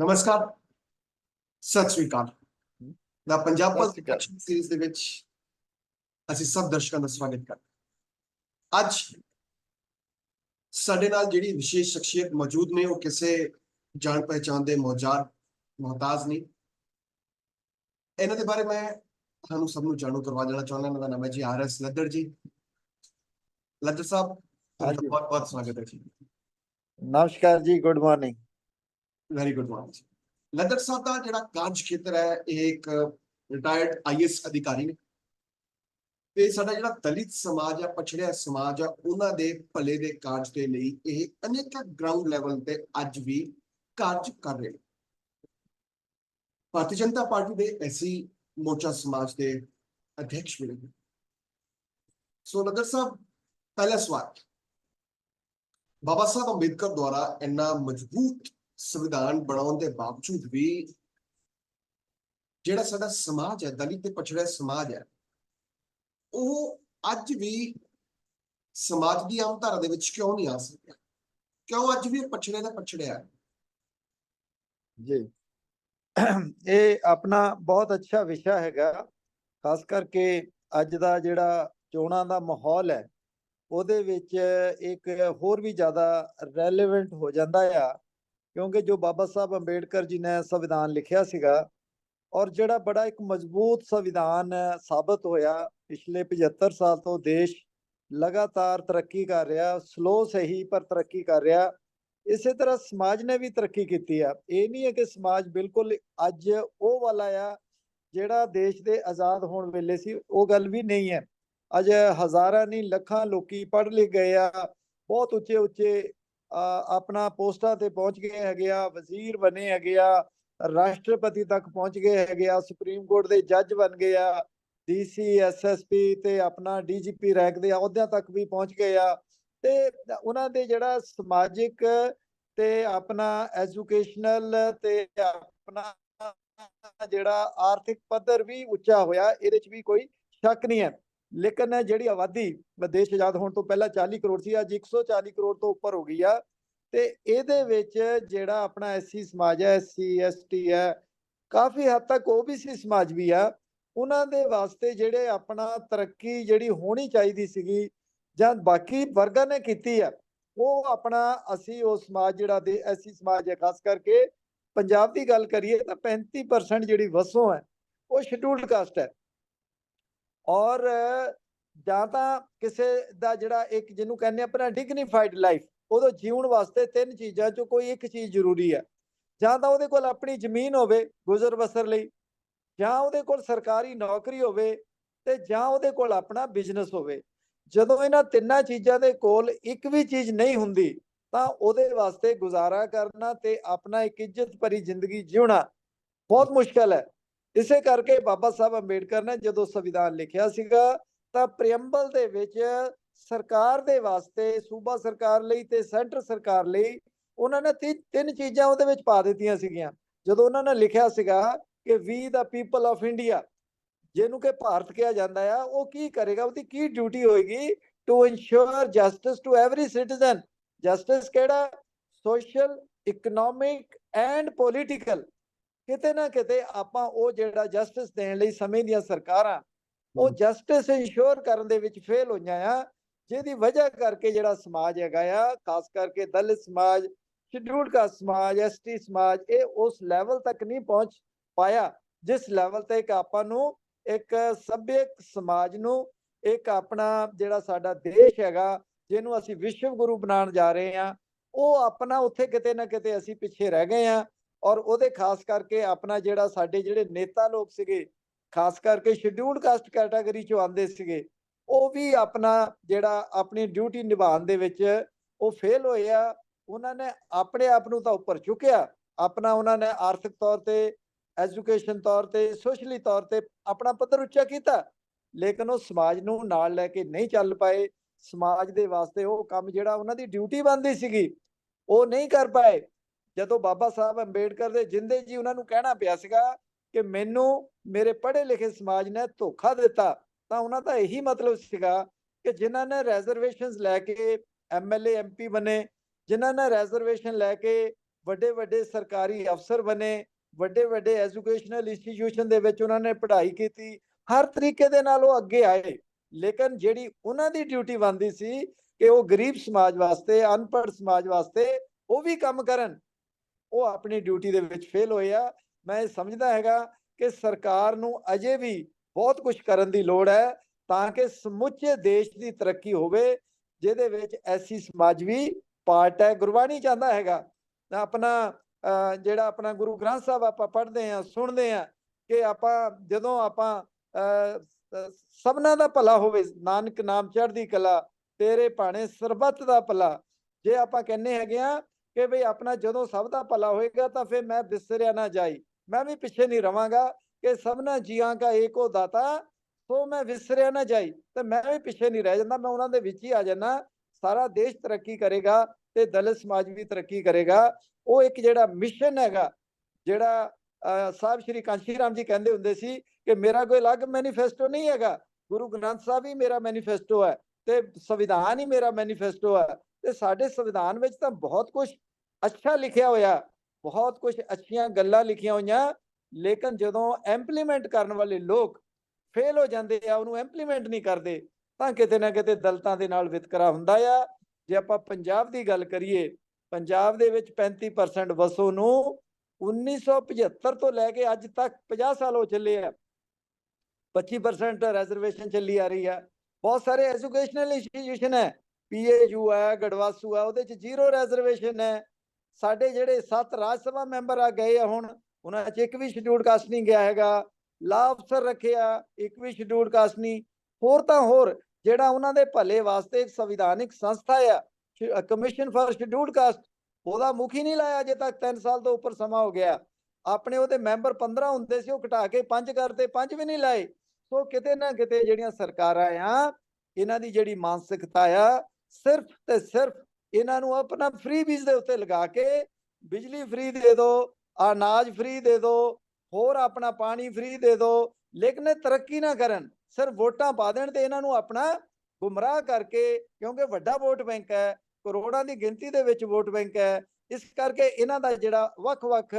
ਨਮਸਕਾਰ। ਸਤਿ ਸ੍ਰੀ ਅਕਾਲ। ਦਾ ਪੰਜਾਬ। ਪੋਡਕਾਸਟ ਸੀਰੀਜ਼ ਦੇ ਵਿੱਚ ਅਸੀਂ ਸਭ ਦਰਸ਼ਕਾਂ ਦਾ ਸਵਾਗਤ ਕਰਦੇ ਹਾਂ। ਅੱਜ ਸਾਡੇ ਨਾਲ ਜਿਹੜੀ ਵਿਸ਼ੇਸ਼ ਸ਼ਖਸੀਅਤ ਮੌਜੂਦ ਨੇ ਉਹ ਕਿਸੇ ਜਾਣ ਪਹਿਚਾਣ ਦੇ ਮੌਜਾਰ ਮੁਹਤਾਜ ਨਹੀਂ ਇਹਨਾਂ ਦੇ ਬਾਰੇ ਮੈਂ ਤੁਹਾਨੂੰ ਸਭ ਨੂੰ ਜਾਣੂ ਕਰਵਾ ਦੇਣਾ ਚਾਹੁੰਦਾ ਇਹਨਾਂ ਦਾ ਨਾਮ ਹੈ ਜੀ ਆਰ ਐਸ ਲੱਦੜ ਜੀ। ਲੱਦੜ ਸਾਹਿਬ। ਬਹੁਤ ਬਹੁਤ ਸਵਾਗਤ ਹੈ ਜੀ। ਨਮਸਕਾਰ ਜੀ good morning. Very good morning Laddar Sahib ਦਾ ਜਿਹੜਾ ਕਾਰਜ ਖੇਤਰ ਹੈ, ਇਹ ਇੱਕ ਰਿਟਾਇਰਡ ਆਈਐਸ ਅਧਿਕਾਰੀ ਨੇ। ਤੇ ਸਾਡਾ ਜਿਹੜਾ ਦਲਿਤ ਸਮਾਜ ਆ, ਪਛੜਿਆ ਸਮਾਜ ਆ, ਉਹਨਾਂ ਦੇ ਭਲੇ ਦੇ ਕਾਰਜ ਦੇ ਲਈ ਇਹ ਅਨੇਕ ਗਰਾਊਂਡ ਲੈਵਲ ਤੇ ਅੱਜ ਵੀ ਕਾਰਜ ਕਰ ਰਹੇ ਭਾਰਤੀ ਜਨਤਾ ਪਾਰਟੀ ਦੇ ਐਸੀ ਮੋਰਚਾ ਸਮਾਜ ਦੇ ਅਧਿਕਸ਼ ਮਿਲੇ ਸੋ ਲੱਦੜ ਸਾਹਿਬ, ਪਹਿਲਾ ਸਵਾਲ। ਬਾਬਾ ਸਾਹਿਬ ਅੰਬੇਦਕਰ ਦੁਆਰਾ ਇੰਨਾ ਮਜ਼ਬੂਤ ਸੰਵਿਧਾਨ ਬਣਾਉਣ ਦੇ ਬਾਵਜੂਦ ਵੀ ਜਿਹੜਾ ਸਾਡਾ ਸਮਾਜ ਹੈ, ਦਲਿਤ ਤੇ ਪਛੜਿਆ ਸਮਾਜ ਹੈ, ਉਹ ਅੱਜ ਵੀ ਸਮਾਜ ਦੀ ਆਮ ਧਾਰਾ ਦੇ ਵਿੱਚ ਕਿਉਂ ਨਹੀਂ ਆ ਸਕਿਆ? ਕਿਉਂ ਅੱਜ ਵੀ ਪਛੜੇ ਦਾ ਪਛੜਿਆ ਹੈ? ਜੀ। ਇਹ ਆਪਣਾ ਬਹੁਤ ਅੱਛਾ ਵਿਸ਼ਾ ਹੈਗਾ, ਖਾਸ ਕਰਕੇ ਅੱਜ ਦਾ ਜਿਹੜਾ ਚੋਣਾਂ ਦਾ ਮਾਹੌਲ ਹੈ, ਉਹਦੇ ਵਿੱਚ ਇੱਕ ਹੋਰ ਵੀ ਜ਼ਿਆਦਾ ਰੈਲੇਵੈਂਟ ਹੋ ਜਾਂਦਾ ਆ। ਕਿਉਂਕਿ ਜੋ ਬਾਬਾ ਸਾਹਿਬ ਅੰਬੇਡਕਰ ਜੀ ਨੇ ਸੰਵਿਧਾਨ ਲਿਖਿਆ ਸੀਗਾ ਔਰ ਜਿਹੜਾ ਬੜਾ ਇੱਕ ਮਜ਼ਬੂਤ ਸੰਵਿਧਾਨ ਸਾਬਤ ਹੋਇਆ ਪਿਛਲੇ 75 ਸਾਲ ਤੋਂ ਦੇਸ਼ ਲਗਾਤਾਰ ਤਰੱਕੀ ਕਰ ਰਿਹਾ ਸਲੋ ਸਹੀ ਪਰ ਤਰੱਕੀ ਕਰ ਰਿਹਾ, ਇਸੇ ਤਰ੍ਹਾਂ ਸਮਾਜ ਨੇ ਵੀ ਤਰੱਕੀ ਕੀਤੀ ਆ। ਇਹ ਨਹੀਂ ਹੈ ਕਿ ਸਮਾਜ ਬਿਲਕੁਲ ਅੱਜ ਉਹ ਵਾਲਾ ਆ ਜਿਹੜਾ ਦੇਸ਼ ਦੇ ਆਜ਼ਾਦ ਹੋਣ ਵੇਲੇ ਸੀ, ਉਹ ਗੱਲ ਵੀ ਨਹੀਂ ਹੈ। ਅੱਜ ਹਜ਼ਾਰਾਂ ਨਹੀਂ, ਲੱਖਾਂ ਲੋਕੀ ਪੜ੍ਹ ਲਿਖ ਗਏ ਆ, ਬਹੁਤ ਉੱਚੇ ਉੱਚੇ ਆਪਣਾ ਪੋਸਟਾਂ ਤੇ ਪਹੁੰਚ ਗਏ ਹੈਗੇ ਆ, ਵਜ਼ੀਰ ਬਣੇ ਹੈਗੇ ਆ, ਰਾਸ਼ਟਰਪਤੀ ਤੱਕ ਪਹੁੰਚ ਗਏ ਹੈਗੇ ਆ, ਸੁਪਰੀਮ ਕੋਰਟ ਦੇ ਜੱਜ ਬਣ ਗਏ ਆ ਡੀਸੀ ਐਸਐਸਪੀ ਤੇ ਆਪਣਾ ਡੀਜੀਪੀ ਰੈਂਕ ਦੇ ਅਹੁਦਿਆਂ ਤੱਕ ਵੀ ਪਹੁੰਚ ਗਏ ਆ। ਤੇ ਉਹਨਾਂ ਦੇ ਜਿਹੜਾ ਸਮਾਜਿਕ ਤੇ ਆਪਣਾ ਐਜੂਕੇਸ਼ਨਲ ਤੇ ਆਪਣਾ ਜਿਹੜਾ ਆਰਥਿਕ ਪੱਧਰ ਵੀ ਉੱਚਾ ਹੋਇਆ, ਇਹਦੇ ਚ ਵੀ ਕੋਈ ਸ਼ੱਕ ਨਹੀਂ ਹੈ। ਲੇਕਿਨ ਜਿਹੜੀ ਆਬਾਦੀ ਦੇਸ਼ ਆਜ਼ਾਦ ਹੋਣ ਤੋਂ ਪਹਿਲਾਂ 40 ਕਰੋੜ ਸੀ, ਅੱਜ 140 ਕਰੋੜ ਤੋਂ ਉੱਪਰ ਹੋ ਗਈ ਆ। ਤੇ ਇਹਦੇ ਵਿੱਚ ਜਿਹੜਾ ਆਪਣਾ ਐਸਸੀ ਸਮਾਜ ਹੈ ਐਸਸੀ ਐਸਟੀ ਹੈ, ਕਾਫੀ ਹੱਦ ਤੱਕ ਓਬੀਸੀ ਸਮਾਜ ਵੀ ਆ। ਉਹਨਾਂ ਦੇ ਵਾਸਤੇ ਜਿਹੜੇ ਆਪਣਾ ਤਰੱਕੀ ਜਿਹੜੀ ਹੋਣੀ ਚਾਹੀਦੀ ਸੀਗੀ, ਜਾਂ ਬਾਕੀ ਵਰਗਾਂ ਨੇ ਕੀਤੀ ਆ, ਉਹ ਆਪਣਾ ਅਸੀਂ ਉਹ ਸਮਾਜ ਜਿਹੜਾ ਦੇ ਐਸੀ ਸਮਾਜ ਹੈ, ਖਾਸ ਕਰਕੇ ਪੰਜਾਬ ਦੀ ਗੱਲ ਕਰੀਏ ਤਾਂ 35% ਜਿਹੜੀ ਵਸੋਂ ਹੈ, ਉਹ ਸ਼ਡਿਊਲਡ ਕਾਸਟ ਹੈ। ਔਰ ਜਾਂ ਤਾਂ ਕਿਸੇ ਦਾ ਜਿਹੜਾ ਇੱਕ ਜਿਹਨੂੰ ਕਹਿੰਦੇ ਆਪਣਾ ਡਿਗਨੀਫਾਈਡ ਲਾਈਫ ਉਹਦਾ ਜੀਉਣ ਵਾਸਤੇ ਤਿੰਨ ਚੀਜ਼ਾਂ ਚੋਂ ਕੋਈ ਇੱਕ ਚੀਜ਼ ਜ਼ਰੂਰੀ ਹੈ ਜਾਂ ਤਾਂ ਉਹਦੇ ਕੋਲ ਆਪਣੀ ਜ਼ਮੀਨ ਹੋਵੇ ਗੁਜ਼ਰ ਬਸਰ ਲਈ, ਜਾਂ ਉਹਦੇ ਕੋਲ ਸਰਕਾਰੀ ਨੌਕਰੀ ਹੋਵੇ ਤੇ ਜਾਂ ਉਹਦੇ ਕੋਲ ਆਪਣਾ ਬਿਜ਼ਨਸ ਹੋਵੇ। ਜਦੋਂ ਇਹਨਾਂ ਤਿੰਨਾਂ ਚੀਜ਼ਾਂ ਦੇ ਕੋਲ ਇੱਕ ਵੀ ਚੀਜ਼ ਨਹੀਂ ਹੁੰਦੀ, ਤਾਂ ਉਹਦੇ ਵਾਸਤੇ ਗੁਜ਼ਾਰਾ ਕਰਨਾ ਤੇ ਆਪਣਾ ਇੱਕ ਇੱਜ਼ਤ ਭਰੀ ਜ਼ਿੰਦਗੀ ਜਿਉਣਾ ਬਹੁਤ ਮੁਸ਼ਕਲ ਹੈ। ਇਸੇ ਕਰਕੇ ਬਾਬਾ ਸਾਹਿਬ ਅੰਬੇਡਕਰ ਨੇ ਜਦੋਂ ਸੰਵਿਧਾਨ ਲਿਖਿਆ ਸੀਗਾ, ਤਾਂ ਪ੍ਰੀਐਮਬਲ ਦੇ ਵਿੱਚ ਸਰਕਾਰ ਦੇ ਵਾਸਤੇ, ਸੂਬਾ ਸਰਕਾਰ ਲਈ ਤੇ ਸੈਂਟਰ ਸਰਕਾਰ ਲਈ ਉਹਨਾਂ ਨੇ ਤਿੰਨ ਚੀਜ਼ਾਂ ਉਹਦੇ ਵਿੱਚ ਪਾ ਦਿੱਤੀਆਂ ਸੀਗੀਆਂ। ਜਦੋਂ ਉਹਨਾਂ ਨੇ ਲਿਖਿਆ ਸੀਗਾ ਕਿ we the people of India ਜਿਹਨੂੰ ਕਿ ਭਾਰਤ ਕਿਹਾ ਜਾਂਦਾ ਆ, ਉਹ ਕੀ ਕਰੇਗਾ? ਉਹਦੀ ਕੀ ਡਿਊਟੀ ਹੋਏਗੀ? To ensure justice to every citizen justice ਕਿਹੜਾ? ਸੋਸ਼ਲ ਇਕਨੋਮਿਕ ਐਂਡ ਪੋਲੀਟੀਕਲ ਕਿਤੇ ਨਾ ਕਿਤੇ ਆਪਾਂ ਉਹ ਜਿਹੜਾ ਜਸਟਿਸ ਦੇਣ ਲਈ ਸਮੇਂ ਦੀਆਂ ਸਰਕਾਰਾਂ ਉਹ। ਜਸਟਿਸ ਇਨਸ਼ੋਰ ਕਰਨ ਦੇ ਵਿੱਚ ਫੇਲ ਹੋਈਆਂ ਆ ਜਿਹਦੀ ਵਜ੍ਹਾ ਕਰਕੇ ਜਿਹੜਾ ਸਮਾਜ ਹੈਗਾ ਆ ਖਾਸ ਕਰਕੇ ਦਲਿਤ ਸਮਾਜ ਸ਼ਡਿਊਲਡ ਕਾਸਟ ਸਮਾਜ ਐਸਟੀ ਸਮਾਜ ਇਹ ਉਸ ਲੈਵਲ ਤੱਕ ਨਹੀਂ ਪਹੁੰਚ ਪਾਇਆ ਜਿਸ ਲੈਵਲ ਤੇ ਕਿ ਆਪਾਂ ਨੂੰ ਇੱਕ ਸਭਿਅਕ ਸਮਾਜ ਨੂੰ ਇੱਕ ਆਪਣਾ ਜਿਹੜਾ ਸਾਡਾ ਦੇਸ਼ ਹੈਗਾ ਜਿਹਨੂੰ ਅਸੀਂ ਵਿਸ਼ਵ ਗੁਰੂ ਬਣਾਉਣ ਜਾ ਰਹੇ ਹਾਂ ਉਹ ਆਪਣਾ ਉੱਥੇ ਕਿਤੇ ਨਾ ਕਿਤੇ ਅਸੀਂ ਪਿੱਛੇ ਰਹਿ ਗਏ ਹਾਂ ਔਰ ਉਹਦੇ ਖਾਸ ਕਰਕੇ ਆਪਣਾ ਜਿਹੜਾ ਸਾਡੇ ਜਿਹੜੇ ਨੇਤਾ ਲੋਕ ਸੀਗੇ, ਖਾਸ ਕਰਕੇ ਸ਼ਡਿਊਲਡ ਕਾਸਟ ਕੈਟਾਗਰੀ ਚੋਂ ਆਉਂਦੇ ਸੀਗੇ, ਉਹ ਵੀ ਆਪਣਾ ਜਿਹੜਾ ਆਪਣੀ ਡਿਊਟੀ ਨਿਭਾਉਣ ਦੇ ਵਿੱਚ ਉਹ ਫੇਲ ਹੋਏ ਆ। ਉਹਨਾਂ ਨੇ ਆਪਣੇ ਆਪ ਨੂੰ ਤਾਂ ਉੱਪਰ ਚੁੱਕਿਆ। ਆਪਣਾ ਉਹਨਾਂ ਨੇ ਆਰਥਿਕ ਤੌਰ ਤੇ ਐਜੂਕੇਸ਼ਨ ਤੌਰ ਤੇ ਸੋਸ਼ਲੀ ਤੌਰ ਤੇ ਆਪਣਾ ਪੱਧਰ ਉੱਚਾ ਕੀਤਾ। ਲੇਕਿਨ ਉਹ ਸਮਾਜ ਨੂੰ ਨਾਲ ਲੈ ਕੇ ਨਹੀਂ ਚੱਲ ਪਾਏ। ਸਮਾਜ ਦੇ ਵਾਸਤੇ ਉਹ ਕੰਮ ਜਿਹੜਾ ਉਹਨਾਂ ਦੀ ਡਿਊਟੀ ਬਣਦੀ ਸੀਗੀ, ਉਹ ਨਹੀਂ ਕਰ ਪਾਏ। ਜਦੋਂ ਬਾਬਾ ਸਾਹਿਬ ਅੰਬੇਡਕਰ ਦੇ ਜਿੰਦੇ ਜੀ ਉਹਨਾਂ ਨੂੰ ਕਹਿਣਾ ਪਿਆ ਸੀਗਾ ਕਿ ਮੈਨੂੰ ਮੇਰੇ ਪੜ੍ਹੇ ਲਿਖੇ ਸਮਾਜ ਨੇ ਧੋਖਾ ਦਿੱਤਾ, ਤਾਂ ਉਹਨਾਂ ਦਾ ਇਹੀ ਮਤਲਬ ਸੀਗਾ ਕਿ ਜਿਨ੍ਹਾਂ ਨੇ ਰੈਜ਼ਰਵੇਸ਼ਨਸ ਲੈ ਕੇ ਐਮਐਲਏ ਐਮਪੀ ਬਣੇ, ਜਿਨ੍ਹਾਂ ਨੇ ਰੈਜ਼ਰਵੇਸ਼ਨ ਲੈ ਕੇ ਵੱਡੇ ਵੱਡੇ ਸਰਕਾਰੀ ਅਫਸਰ ਬਣੇ ਵੱਡੇ ਵੱਡੇ ਐਜੂਕੇਸ਼ਨਲ ਇੰਸਟੀਟਿਊਸ਼ਨ ਦੇ ਵਿੱਚ ਉਹਨਾਂ ਨੇ ਪੜ੍ਹਾਈ ਕੀਤੀ, ਹਰ ਤਰੀਕੇ ਦੇ ਨਾਲ ਉਹ ਅੱਗੇ ਆਏ। ਲੇਕਿਨ ਜਿਹੜੀ ਉਹਨਾਂ ਦੀ ਡਿਊਟੀ ਬਣਦੀ ਸੀ ਕਿ ਉਹ ਗਰੀਬ ਸਮਾਜ ਵਾਸਤੇ, ਅਨਪੜ੍ਹ ਸਮਾਜ ਵਾਸਤੇ ਉਹ ਵੀ ਕੰਮ ਕਰਨ ਉਹ ਆਪਣੀ ਡਿਊਟੀ ਦੇ ਵਿੱਚ ਫੇਲ ਹੋਏ ਆ। ਮੈਂ ਇਹ ਸਮਝਦਾ ਹੈਗਾ ਕਿ ਸਰਕਾਰ ਨੂੰ ਅਜੇ ਵੀ ਬਹੁਤ ਕੁਝ ਕਰਨ ਦੀ ਲੋੜ ਹੈ ਤਾਂ ਕਿ ਸਮੁੱਚੇ ਦੇਸ਼ ਦੀ ਤਰੱਕੀ ਹੋਵੇ ਜਿਹਦੇ ਵਿੱਚ ਐਸੀ ਸਮਾਜ ਵੀ ਪਾਰਟ ਹੈ। ਗੁਰਬਾਣੀ ਚਾਹੁੰਦਾ ਹੈਗਾ ਆਪਣਾ ਜਿਹੜਾ ਆਪਣਾ ਗੁਰੂ ਗ੍ਰੰਥ ਸਾਹਿਬ ਆਪਾਂ ਪੜ੍ਹਦੇ ਆ ਸੁਣਦੇ ਆ ਕਿ ਆਪਾਂ ਜਦੋਂ ਆਪਾਂ ਅਹ, ਸਭਨਾਂ ਦਾ ਭਲਾ ਹੋਵੇ ਨਾਨਕ ਨਾਮ ਚੜ੍ਹਦੀ ਕਲਾ ਤੇਰੇ ਭਾਣੇ ਸਰਬੱਤ ਦਾ ਭਲਾ। ਜੇ ਆਪਾਂ ਕਹਿੰਨੇ ਹੈਗੇ ਆ ਕਿ ਭਈ ਆਪਣਾ ਜਦੋਂ ਸਭ ਦਾ ਭਲਾ ਹੋਏਗਾ ਤਾਂ ਫਿਰ ਮੈਂ ਬਿਸਰਿਆ ਨਾ ਜਾਈ। ਮੈਂ ਵੀ ਪਿੱਛੇ ਨਹੀਂ ਰਵਾਂਗਾ ਕਿ ਸਭਨਾ ਜੀਆਂ ਕਾ ਏਕੋ ਦਾਤਾ ਸੋ ਮੈਂ ਵਿਸਰਿਆ ਨਾ ਜਾਈ। ਤੇ ਮੈਂ ਵੀ ਪਿੱਛੇ ਨਹੀਂ ਰਹਿ ਜਾਂਦਾ ਮੈਂ ਉਹਨਾਂ ਦੇ ਵਿੱਚ ਹੀ ਆ ਜਾਣਾ ਸਾਰਾ ਦੇਸ਼ ਤਰੱਕੀ ਕਰੇਗਾ ਤੇ ਦਲਿਤ ਸਮਾਜ ਵੀ ਤਰੱਕੀ ਕਰੇਗਾ। ਉਹ ਇੱਕ ਜਿਹੜਾ ਮਿਸ਼ਨ ਹੈਗਾ ਜਿਹੜਾ ਅਹ, ਸਾਹਿਬ ਸ਼੍ਰੀ ਕਾਂਸ਼ੀ ਰਾਮ ਜੀ ਕਹਿੰਦੇ ਹੁੰਦੇ ਸੀ ਕਿ ਮੇਰਾ ਕੋਈ ਅਲੱਗ ਮੈਨੀਫੈਸਟੋ ਨਹੀਂ ਹੈਗਾ। ਗੁਰੂ ਗ੍ਰੰਥ ਸਾਹਿਬ ਹੀ ਮੇਰਾ ਮੈਨੀਫੈਸਟੋ ਹੈ ਤੇ ਸੰਵਿਧਾਨ ਹੀ ਮੇਰਾ ਮੈਨੀਫੈਸਟੋ ਹੈ। ਤੇ ਸਾਡੇ ਸੰਵਿਧਾਨ ਵਿੱਚ ਤਾਂ ਬਹੁਤ ਕੁਝ ਅੱਛਾ ਲਿਖਿਆ ਹੋਇਆ, ਬਹੁਤ ਕੁਝ ਅੱਛੀਆਂ ਗੱਲਾਂ ਲਿਖੀਆਂ ਹੋਈਆਂ, ਲੇਕਿਨ ਜਦੋਂ ਇੰਪਲੀਮੈਂਟ ਕਰਨ ਵਾਲੇ ਲੋਕ ਫੇਲ ਹੋ ਜਾਂਦੇ ਆ, ਉਹਨੂੰ ਇੰਪਲੀਮੈਂਟ ਨਹੀਂ ਕਰਦੇ, ਤਾਂ ਕਿਤੇ ਨਾ ਕਿਤੇ ਦਲਤਾਂ ਦੇ ਨਾਲ ਵਿਤਕਰਾ ਹੁੰਦਾ ਆ। ਜੇ ਆਪਾਂ ਪੰਜਾਬ ਦੀ ਗੱਲ ਕਰੀਏ, ਪੰਜਾਬ ਦੇ ਵਿੱਚ 35% ਵਸੋਂ ਨੂੰ 1975 ਤੋਂ ਲੈ ਕੇ ਅੱਜ ਤੱਕ 50 ਸਾਲ ਹੋ ਚੱਲੇ ਆ। 25% ਰੈਜ਼ਰਵੇਸ਼ਨ ਚੱਲੀ ਆ ਰਹੀ ਆ। ਬਹੁਤ ਸਾਰੇ ਐਜੂਕੇਸ਼ਨਲ ਇੰਸਟੀਟਿਊਸ਼ਨ ਹੈ। ਪੀਏਯੂ ਹੈ, ਗੜਵਾਸੂ ਹੈ, ਉਹਦੇ ਚ ਜ਼ੀਰੋ ਰਿਜ਼ਰਵੇਸ਼ਨ ਹੈ। ਸਾਡੇ ਜਿਹੜੇ ਸੱਤ ਰਾਜ ਸਭਾ ਮੈਂਬਰ ਆ, ਗਏ ਆ ਹੁਣ, ਉਹਨਾਂ ਚ ਇੱਕ ਵੀ ਸ਼ਡਿਊਲਡ ਕਾਸਟ ਨਹੀਂ ਗਿਆ ਹੈਗਾ। ਲਾ ਅਫਸਰ ਰੱਖਿਆ, ਇੱਕ ਵੀ ਸ਼ਡਿਊਲਡ ਕਾਸਟ ਨਹੀਂ। ਹੋਰ ਤਾਂ ਹੋਰ, ਜਿਹੜਾ ਉਹਨਾਂ ਦੇ ਭਲੇ ਵਾਸਤੇ ਇੱਕ ਸੰਵਿਧਾਨਿਕ ਸੰਸਥਾ ਆ ਕਮਿਸ਼ਨ ਫਾਰ ਸ਼ਡਿਊਲਡ ਕਾਸਟ ਉਹਦਾ ਮੁਖੀ ਨਹੀਂ ਲਾਇਆ ਅਜੇ ਤੱਕ 3 ਸਾਲ ਤੋਂ ਉੱਪਰ ਸਮਾਂ ਹੋ ਗਿਆ। ਆਪਣੇ ਉਹਦੇ ਮੈਂਬਰ 15 ਹੁੰਦੇ ਸੀ, ਉਹ ਘਟਾ ਕੇ 5 ਕਰਤੇ 5 ਵੀ ਨਹੀਂ ਲਾਏ। ਸੋ ਕਿਤੇ ਨਾ ਕਿਤੇ ਜਿਹੜੀਆਂ ਸਰਕਾਰਾਂ ਆ, ਇਹਨਾਂ ਦੀ ਜਿਹੜੀ ਮਾਨਸਿਕਤਾ ਆ ਸਿਰਫ ਤੇ ਸਿਰਫ ਇਹਨਾਂ ਨੂੰ ਆਪਣਾ ਫ੍ਰੀ ਬੀਜ ਦੇ ਉੱਤੇ ਲਗਾ ਕੇ ਬਿਜਲੀ ਫ੍ਰੀ ਦੇ ਦਿਓ, ਅਨਾਜ ਫ੍ਰੀ ਦੇ ਦਿਓ, ਹੋਰ ਆਪਣਾ ਪਾਣੀ ਫ੍ਰੀ ਦੇ ਦਿਓ, ਲੇਕਿਨ ਇਹ ਤਰੱਕੀ ਨਾ ਕਰਨ। ਸਿਰਫ ਵੋਟਾਂ ਪਾ ਦੇਣ ਤੇ ਇਹਨਾਂ ਨੂੰ ਆਪਣਾ ਗੁੰਮਰਾਹ ਕਰਕੇ, ਕਿਉਂਕਿ ਵੱਡਾ ਵੋਟ ਬੈਂਕ ਹੈ, ਕਰੋੜਾਂ ਦੀ ਗਿਣਤੀ ਦੇ ਵਿੱਚ ਵੋਟ ਬੈਂਕ ਹੈ, ਇਸ ਕਰਕੇ ਇਹਨਾਂ ਦਾ ਜਿਹੜਾ ਵੱਖ-ਵੱਖ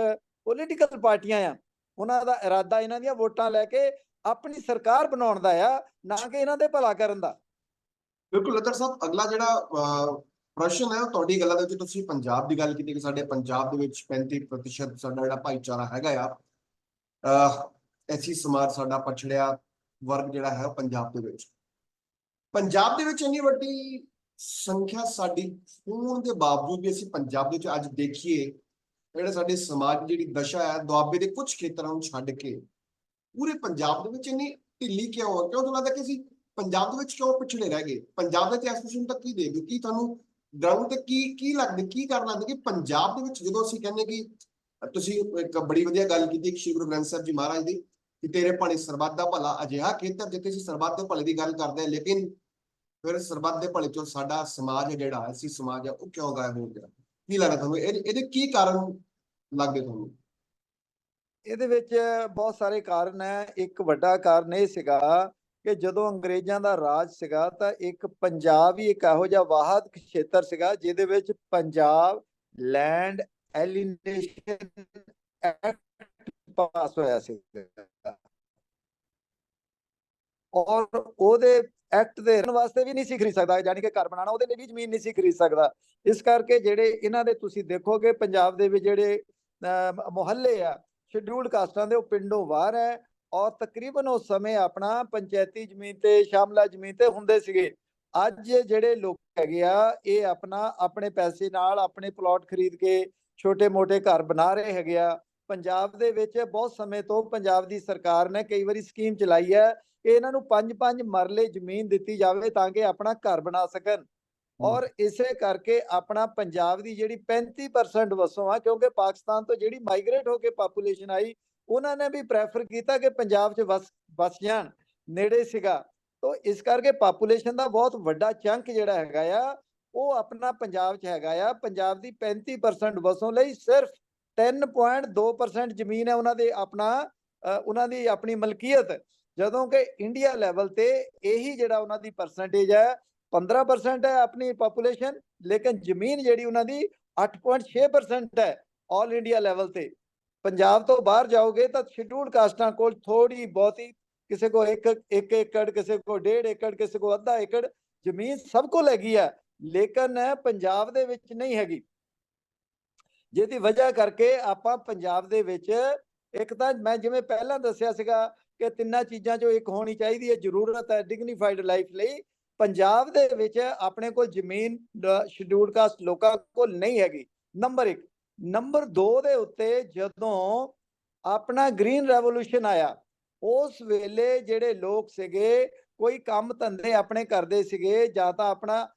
ਪੋਲੀਟੀਕਲ ਪਾਰਟੀਆਂ ਆ, ਉਹਨਾਂ ਦਾ ਇਰਾਦਾ ਇਹਨਾਂ ਦੀਆਂ ਵੋਟਾਂ ਲੈ ਕੇ ਆਪਣੀ ਸਰਕਾਰ ਬਣਾਉਣ ਦਾ ਆ, ਨਾ ਕਿ ਇਹਨਾਂ ਦੇ ਭਲਾ ਕਰਨ ਦਾ। ਬਿਲਕੁਲ ਲੱਤਰ ਸਾਹਿਬ ਅਗਲਾ ਜਿਹੜਾ ਅਹ, ਪ੍ਰਸ਼ਨ ਹੈ ਉਹ ਤੁਹਾਡੀ ਗੱਲਾਂ ਦੇ ਵਿੱਚ ਤੁਸੀਂ ਪੰਜਾਬ ਦੀ ਗੱਲ ਕੀਤੀ ਕਿ ਸਾਡੇ ਪੰਜਾਬ ਦੇ ਵਿੱਚ 35% ਸਾਡਾ ਜਿਹੜਾ ਭਾਈਚਾਰਾ ਹੈਗਾ ਆ ਐਸੀ ਸਮਾਜ ਸਾਡਾ ਪਛੜਿਆ ਵਰਗ ਜਿਹੜਾ ਹੈ ਪੰਜਾਬ ਦੇ ਵਿੱਚ। ਪੰਜਾਬ ਦੇ ਵਿੱਚ ਇੰਨੀ ਵੱਡੀ ਸੰਖਿਆ ਸਾਡੀ ਹੋਣ ਦੇ ਬਾਵਜੂਦ ਵੀ ਅਸੀਂ ਪੰਜਾਬ ਦੇ ਵਿੱਚ ਅੱਜ ਦੇਖੀਏ ਜਿਹੜਾ ਸਾਡੇ ਸਮਾਜ ਦੀ ਜਿਹੜੀ ਦਸ਼ਾ ਹੈ ਦੁਆਬੇ ਦੇ ਕੁਝ ਖੇਤਰਾਂ ਨੂੰ ਛੱਡ ਕੇ ਪੂਰੇ ਪੰਜਾਬ ਦੇ ਵਿੱਚ ਇੰਨੀ ਢਿੱਲੀ ਕਿਉਂ ਹੈ ਕਿਉਂ ਤੁਹਾਨੂੰ ਲੱਗਦਾ ਕਿ ਅਸੀਂ ਪੰਜਾਬ ਦੇ ਵਿੱਚ ਕਿਉਂ ਪਿਛੜੇ ਰਹਿ ਗਏ? ਪੰਜਾਬ ਦੇ ਇਤਿਹਾਸ ਤੱਕ ਕੀ ਦੇਖਦੇ ਕੀ ਤੁਹਾਨੂੰ ਗਰਾਊਂਡ ਤੇ ਕੀ ਕੀ ਲੱਗਦਾ, ਕੀ ਕਰਨ ਲੱਗਦਾ ਕਿ ਪੰਜਾਬ ਦੇ ਵਿੱਚ ਜਦੋਂ ਅਸੀਂ ਕਹਿੰਦੇ ਕਿ ਤੁਸੀਂ ਇੱਕ ਬੜੀ ਵਧੀਆ ਗੱਲ ਕੀਤੀ ਕਿ ਸ਼੍ਰੀ ਗੁਰੂ ਗ੍ਰੰਥ ਸਾਹਿਬ ਜੀ ਮਹਾਰਾਜ ਦੀ, ਕਿ ਤੇਰੇ ਭਾਣੇ ਸਰਬੱਤ ਦਾ ਭਲਾ ਅਜਿਹਾ ਖੇਤਰ ਜਿੱਥੇ ਅਸੀਂ ਸਰਬੱਤ ਦੇ ਭਲੇ ਦੀ ਗੱਲ ਕਰਦੇ ਹਾਂ, ਲੇਕਿਨ ਫਿਰ ਸਰਬੱਤ ਦੇ ਭਲੇ ਚੋਂ ਸਾਡਾ ਸਮਾਜ ਹੈ ਜਿਹੜਾ, ਅਸੀਂ ਸਮਾਜ ਹੈ, ਉਹ ਕਿਉਂ ਗਾਇਬ ਹੋ ਗਿਆ? ਕੀ ਲੱਗਦਾ ਤੁਹਾਨੂੰ? ਇਹਦੇ ਇਹਦੇ ਕੀ ਕਾਰਨ ਲੱਗਦੇ ਤੁਹਾਨੂੰ? ਇਹਦੇ ਵਿੱਚ ਬਹੁਤ ਸਾਰੇ ਕਾਰਨ ਹੈ। ਇੱਕ ਵੱਡਾ ਕਾਰਨ ਇਹ ਸੀਗਾ ਕਿ ਜਦੋਂ ਅੰਗਰੇਜ਼ਾਂ ਦਾ ਰਾਜ ਸੀਗਾ ਤਾਂ ਇੱਕ ਪੰਜਾਬ ਹੀ ਇੱਕ ਇਹੋ ਜਿਹਾ ਵਾਹਦ ਖੇਤਰ ਸੀਗਾ ਜਿਹਦੇ ਵਿੱਚ Punjab land alienation act pass ਹੋਇਆ ਸੀ। ਔਰ ਉਹਦੇ ਐਕਟ ਦੇ ਰਹਿਣ ਵਾਸਤੇ ਵੀ ਨਹੀਂ ਸੀ ਖਰੀਦ ਸਕਦਾ, ਯਾਨੀ ਕਿ ਘਰ ਬਣਾਉਣਾ ਉਹਦੇ ਲਈ ਵੀ ਜ਼ਮੀਨ ਨਹੀਂ ਸੀ ਖਰੀਦ ਸਕਦਾ। ਇਸ ਕਰਕੇ ਜਿਹੜੇ ਇਹਨਾਂ ਦੇ ਤੁਸੀਂ ਦੇਖੋਗੇ, ਪੰਜਾਬ ਦੇ ਵਿੱਚ ਜਿਹੜੇ ਮੁਹੱਲੇ ਆ ਸ਼ਡਿਊਲਡ ਕਾਸਟਾਂ ਦੇ ਉਹ ਪਿੰਡੋਂ ਬਾਹਰ ਹੈ। ਔਰ ਤਕਰੀਬਨ ਉਸ ਸਮੇਂ ਆਪਣਾ ਪੰਚਾਇਤੀ ਜ਼ਮੀਨ ਤੇ ਸ਼ਾਮਲਾ ਜ਼ਮੀਨ ਤੇ ਹੁੰਦੇ ਸੀਗੇ। ਅੱਜ ਜਿਹੜੇ ਲੋਕ ਹੈਗੇ ਆ ਇਹ ਆਪਣਾ ਆਪਣੇ ਪੈਸੇ ਨਾਲ ਆਪਣੇ ਪਲਾਟ ਖਰੀਦ ਕੇ ਛੋਟੇ-ਮੋਟੇ ਘਰ ਬਣਾ ਰਹੇ ਹੈਗੇ ਆ। ਪੰਜਾਬ ਦੇ ਵਿੱਚ ਬਹੁਤ ਸਮੇਂ ਤੋਂ ਪੰਜਾਬ ਦੀ ਸਰਕਾਰ ਨੇ ਕਈ ਵਾਰੀ ਸਕੀਮ ਚਲਾਈ ਹੈ ਕਿ ਇਹਨਾਂ ਨੂੰ 5-5 ਮਰਲੇ ਜ਼ਮੀਨ ਦਿੱਤੀ ਜਾਵੇ ਤਾਂ ਕਿ ਆਪਣਾ ਘਰ ਬਣਾ ਸਕਣ। ਔਰ ਇਸੇ ਕਰਕੇ ਆਪਣਾ ਪੰਜਾਬ ਦੀ ਜਿਹੜੀ 35% ਵਸੋਂ ਆ ਕਿਉਂਕਿ ਪਾਕਿਸਤਾਨ ਤੋਂ ਜਿਹੜੀ ਮਾਈਗ੍ਰੇਟ ਹੋ ਕੇ ਪਾਪੂਲੇਸ਼ਨ ਆਈ ਉਹਨਾਂ ਨੇ ਵੀ ਪ੍ਰੈਫਰ ਕੀਤਾ ਕਿ ਪੰਜਾਬ 'ਚ ਵਸ ਵਸ ਜਾਣ, ਨੇੜੇ ਸੀਗਾ। ਤੋਂ ਇਸ ਕਰਕੇ ਪਾਪੂਲੇਸ਼ਨ ਦਾ ਬਹੁਤ ਵੱਡਾ ਚੰਕ ਜਿਹੜਾ ਹੈਗਾ ਆ, ਉਹ ਆਪਣਾ ਪੰਜਾਬ 'ਚ ਹੈਗਾ ਆ। ਪੰਜਾਬ ਦੀ 35% ਵਸੋਂ ਲਈ ਸਿਰਫ 3.2% ਜ਼ਮੀਨ ਹੈ ਉਹਨਾਂ ਦੇ ਆਪਣਾ ਉਹਨਾਂ ਦੀ ਆਪਣੀ ਮਲਕੀਅਤ। ਜਦੋਂ ਕਿ ਇੰਡੀਆ ਲੈਵਲ ਤੇ ਇਹੀ ਜਿਹੜਾ ਉਹਨਾਂ ਦੀ ਪਰਸੈਂਟੇਜ ਹੈ 15% ਹੈ ਆਪਣੀ ਪੋਪੂਲੇਸ਼ਨ ਲੇਕਿਨ ਜ਼ਮੀਨ ਜਿਹੜੀ ਉਹਨਾਂ ਦੀ 8.6% ਹੈ 올 ਇੰਡੀਆ ਲੈਵਲ ਤੇ। ਪੰਜਾਬ ਤੋਂ ਬਾਹਰ ਜਾਓਗੇ ਤਾਂ ਸ਼ਡਿਊਲਡ ਕਾਸਟਾਂ ਕੋਲ ਥੋੜੀ ਬਹੁਤੀ ਕਿਸੇ ਕੋ ਇੱਕ ਇੱਕ ਏਕੜ, ਕਿਸੇ ਕੋ ਡੇਢ ਏਕੜ, ਕਿਸੇ ਕੋ ਅੱਧਾ ਏਕੜ ਜ਼ਮੀਨ ਸਭ ਕੋਲ ਹੈਗੀ ਹੈ ਲੇਕਿਨ ਪੰਜਾਬ ਦੇ ਵਿੱਚ ਨਹੀਂ ਹੈਗੀ। ਜਿਹਦੀ ਵਜ੍ਹਾ ਕਰਕੇ ਆਪਾਂ ਪੰਜਾਬ ਦੇ ਵਿੱਚ ਇੱਕ ਤਾਂ ਮੈਂ ਜਿਵੇਂ ਪਹਿਲਾਂ ਦੱਸਿਆ ਸੀਗਾ ਕਿ ਤਿੰਨਾਂ ਚੀਜ਼ਾਂ ਚੋਂ ਇੱਕ ਹੋਣੀ ਚਾਹੀਦੀ ਹੈ, ਜ਼ਰੂਰਤ ਹੈ ਡਿਗਨੀਫਾਈਡ ਲਾਈਫ ਲਈ। ਪੰਜਾਬ ਦੇ ਵਿੱਚ ਆਪਣੇ ਕੋਲ ਜ਼ਮੀਨ ਸ਼ਡਿਊਲਡ ਕਾਸਟ ਲੋਕਾਂ ਕੋਲ ਨਹੀਂ ਹੈਗੀ। ਨੰਬਰ 1 ਨੰਬਰ 2 ਦੇ ਉੱਤੇ ਜਦੋਂ ਆਪਣਾ ਗ੍ਰੀਨ ਰੈਵੋਲੂਸ਼ਨ ਆਇਆ ਉਸ ਵੇਲੇ ਜਿਹੜੇ ਲੋਕ ਸੀਗੇ ਕੋਈ ਕੰਮ ਧੰਦੇ ਆਪਣੇ ਕਰਦੇ ਸੀਗੇ ਜਾਂ ਤਾਂ ਆਪਣਾ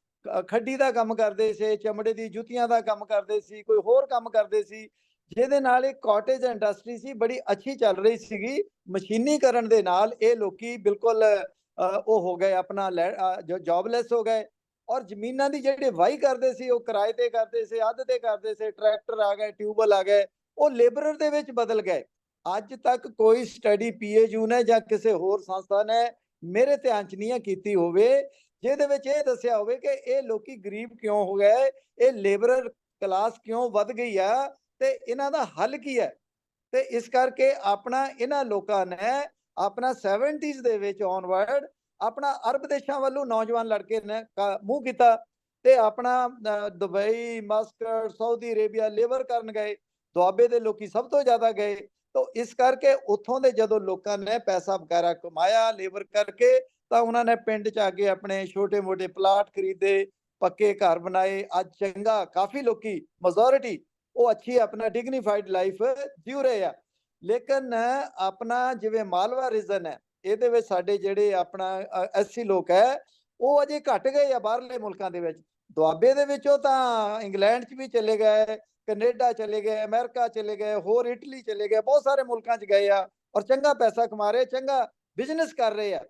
ਖੱਡੀ ਦਾ ਕੰਮ ਕਰਦੇ ਸੀ ਚਮੜੇ ਦੀ ਜੁੱਤੀਆਂ ਦਾ ਕੰਮ ਕਰਦੇ ਸੀ ਕੋਈ ਹੋਰ ਕੰਮ ਕਰਦੇ ਸੀ ਜਿਹਦੇ ਨਾਲ ਇਹ ਕਾਟੇਜ ਇੰਡਸਟਰੀ ਸੀ ਬੜੀ ਅੱਛੀ ਚੱਲ ਰਹੀ ਸੀਗੀ। ਮਸ਼ੀਨੀਕਰਨ ਦੇ ਨਾਲ ਇਹ ਲੋਕੀ ਬਿਲਕੁਲ ਉਹ ਹੋ ਗਏ ਆਪਣਾ ਲੈ- ਅ, ਜੌਬਲੈਸ ਹੋ ਗਏ। ਔਰ ਜ਼ਮੀਨਾਂ ਦੀ ਜਿਹੜੇ ਵਾਈ ਕਰਦੇ ਸੀ, ਉਹ ਕਿਰਾਏ ਤੇ ਕਰਦੇ ਸੀ, ਅੱਧ ਤੇ ਕਰਦੇ ਸੀ, ਟਰੈਕਟਰ ਆ ਗਏ ਟਿਊਬਲ ਆ ਗਏ, ਉਹ ਲੇਬਰਰ ਦੇ ਵਿੱਚ ਬਦਲ ਗਏ। ਅੱਜ ਤੱਕ ਕੋਈ ਸਟੱਡੀ ਪੀਏਯੂ ਨੇ ਜਾਂ ਕਿਸੇ ਹੋਰ ਸੰਸਥਾ ਨੇ ਮੇਰੇ ਧਿਆਨ ਚ ਨਹੀਂ ਕੀਤੀ ਹੋਵੇ, ਜਿਹਦੇ ਵਿੱਚ ਇਹ ਦੱਸਿਆ ਹੋਵੇ ਕਿ ਇਹ ਲੋਕੀ ਗਰੀਬ ਕਿਉਂ ਹੋ ਗਏ, ਇਹ ਲੇਬਰਰ ਕਲਾਸ ਕਿਉਂ ਵੱਧ ਗਈ ਆ, ਤੇ ਇਹਨਾਂ ਦਾ ਹੱਲ ਕੀ ਹੈ? ਤੇ ਇਸ ਕਰਕੇ ਆਪਣਾ ਇਹਨਾਂ ਲੋਕਾਂ ਨੇ ਆਪਣਾ 70s ਦੇ ਵਿੱਚ ਔਨਵਰਡ ਆਪਣਾ ਅਰਬ ਦੇਸ਼ਾਂ ਵੱਲੋਂ ਨੌਜਵਾਨ ਲੜਕੇ ਨੇ ਕ- ਮੂੰਹ ਕੀਤਾ ਤੇ ਆਪਣਾ Dubai, Muscat, Saudi Arabia labour ਕਰਨ ਗਏ, ਦੁਆਬੇ ਦੇ ਲੋਕੀ ਸਭ ਤੋਂ ਜ਼ਿਆਦਾ ਗਏ। ਤਾਂ ਇਸ ਕਰਕੇ ਉੱਥੋਂ ਦੇ ਜਦੋਂ ਲੋਕਾਂ ਨੇ ਪੈਸਾ ਵਗੈਰਾ ਕਮਾਇਆ ਲੇਬਰ ਕਰਕੇ, ਤਾਂ ਉਹਨਾਂ ਨੇ ਪਿੰਡ ਚ ਆ ਕੇ ਆਪਣੇ ਛੋਟੇ-ਮੋਟੇ ਪਲਾਟ ਖਰੀਦੇ, ਪੱਕੇ ਘਰ ਬਣਾਏ। ਅੱਜ ਚੰਗਾ, ਕਾਫੀ ਲੋਕੀ ਮੈਜੋਰਿਟੀ ਉਹ ਅੱਛੀ ਆਪਣਾ ਡਿਗਨੀਫਾਈਡ ਲਾਈਫ ਜਿਉ ਰਹੇ ਆ। ਲੇਕਿਨ ਆਪਣਾ ਜਿਵੇਂ ਮਾਲਵਾ ਰੀਜਨ ਹੈ ਇਹਦੇ ਵਿੱਚ ਸਾਡੇ ਜਿਹੜੇ ਆਪਣਾ ਐਸਸੀ ਲੋਕ ਹੈ, ਉਹ ਅਜੇ ਘਟ ਗਏ ਆ ਬਾਹਰਲੇ ਮੁਲਕਾਂ ਦੇ ਵਿੱਚ। ਦੁਆਬੇ ਦੇ ਵਿੱਚੋਂ ਤਾਂ ਇੰਗਲੈਂਡ 'ਚ ਵੀ ਚਲੇ ਗਏ, ਕੈਨੇਡਾ ਚਲੇ ਗਏ, ਅਮਰੀਕਾ ਚਲੇ ਗਏ, ਹੋਰ ਇਟਲੀ ਚਲੇ ਗਏ, ਬਹੁਤ ਸਾਰੇ ਮੁਲਕਾਂ 'ਚ ਗਏ ਆ ਔਰ ਚੰਗਾ ਪੈਸਾ ਕਮਾ ਰਹੇ, ਚੰਗਾ ਬਿਜ਼ਨਸ ਕਰ ਰਹੇ ਆ।